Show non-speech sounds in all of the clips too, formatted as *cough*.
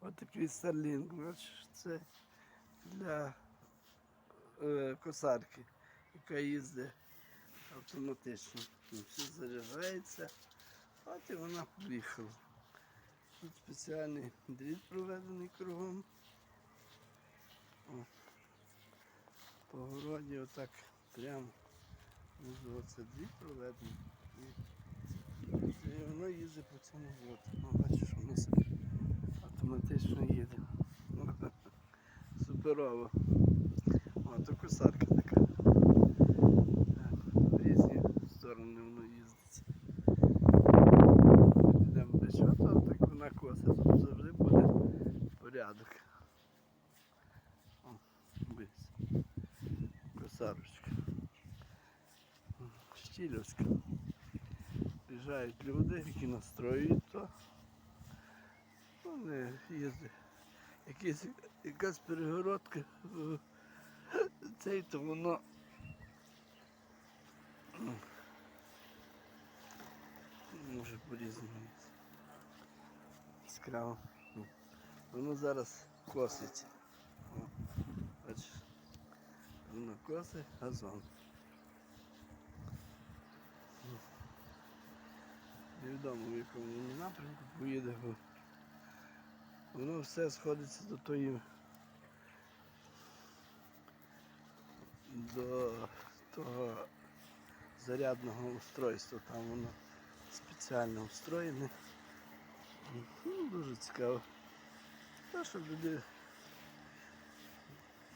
Отакий Starlink, бачиш, це для е, косарки, яка їздить автоматично. Все заряджається, от і вона поїхала. Тут спеціальний дріт проведений кругом. По городі отак прямо оце дріт проведений. І, воно їздить по цьому вот. О, бачиш, воно собі автоматично їде. *laughs* Суперово. О, то косарка така. В різні сторони воно їздить. Йдемо без чого, так вона коса. Тут завжди буде порядок. Косарочка. Щілівська. Приїжджають люди, які настроюють то. Вони їздять. Якісь, якась перегородка. Цей то воно. Може по-різному. Воно зараз косить. Бачиш. Воно косить газон. Невідомо в якому напрямку поїде, воно все сходиться до тої до того зарядного устройства. Там воно спеціально устроєне. Ну, дуже цікаво. Та, щоб люди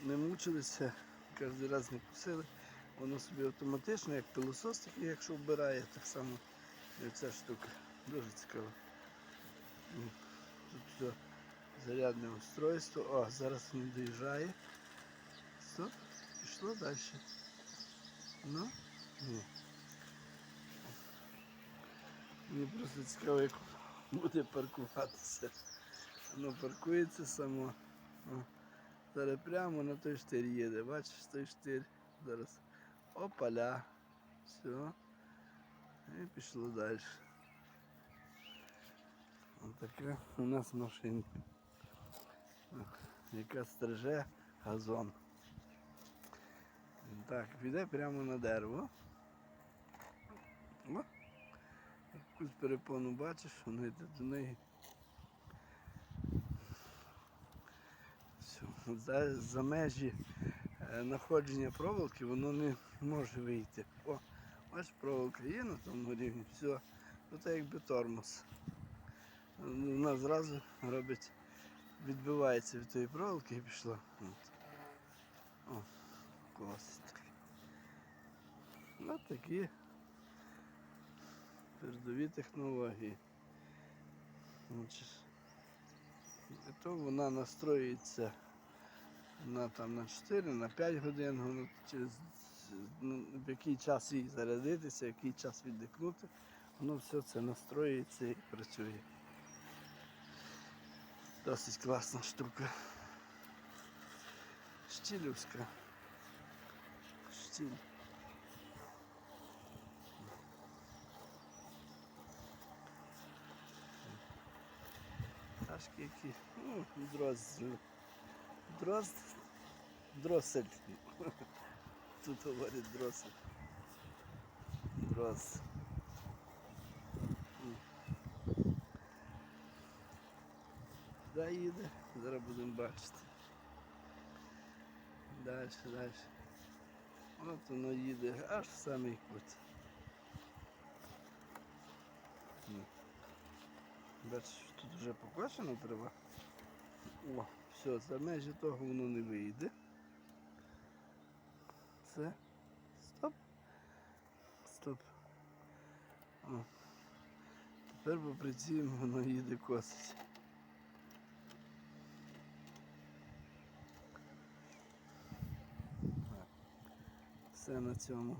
не мучилися, кожен раз не кусили. Воно собі автоматично, як пилосос, такий, якщо вбирає, так само і ця штука. Дуже цікаво. М. Тут зарядне устройство. О, зараз він доїжджає. Стоп, пішло далі. Ну, ні. Мені просто цікаво, як буде паркуватися. Воно паркується само. О, зараз прямо на той штир їде. Бачиш той штир. Зараз опаля. Все. І пішло далі. Ось така у нас машинка. Яка стриже газон. Так, піде прямо на дерево. О, якусь перепону бачиш, воно йде до неї. За, за межі е, проволоки воно не може вийти. О, бачиш, проволока є на тому рівні, все. Тут якби тормоз. Вона зразу робить, відбивається від тої проволоки і пішла. О, клас. Ось такі передові технології. І то вона настроюється на, там, на 4, на 5 годин, через ну, в який час їй зарядитися, в який час віддихнути, воно все це настроюється і працює. Досить класна штука. Щілівська. Щіль. Пташки які. Ну, дрозд. Дрозд. Дросель. *laughs* Тут говорять дросель. Дрозд. Куди їде? Зараз будемо бачити. Далі, далі. От воно їде аж в самий кут. Бачиш, тут вже покошено трава. О, все, за межі того воно не вийде. Це. Стоп. Стоп. О. Тепер попрацюємо, воно їде косить. Все на цьому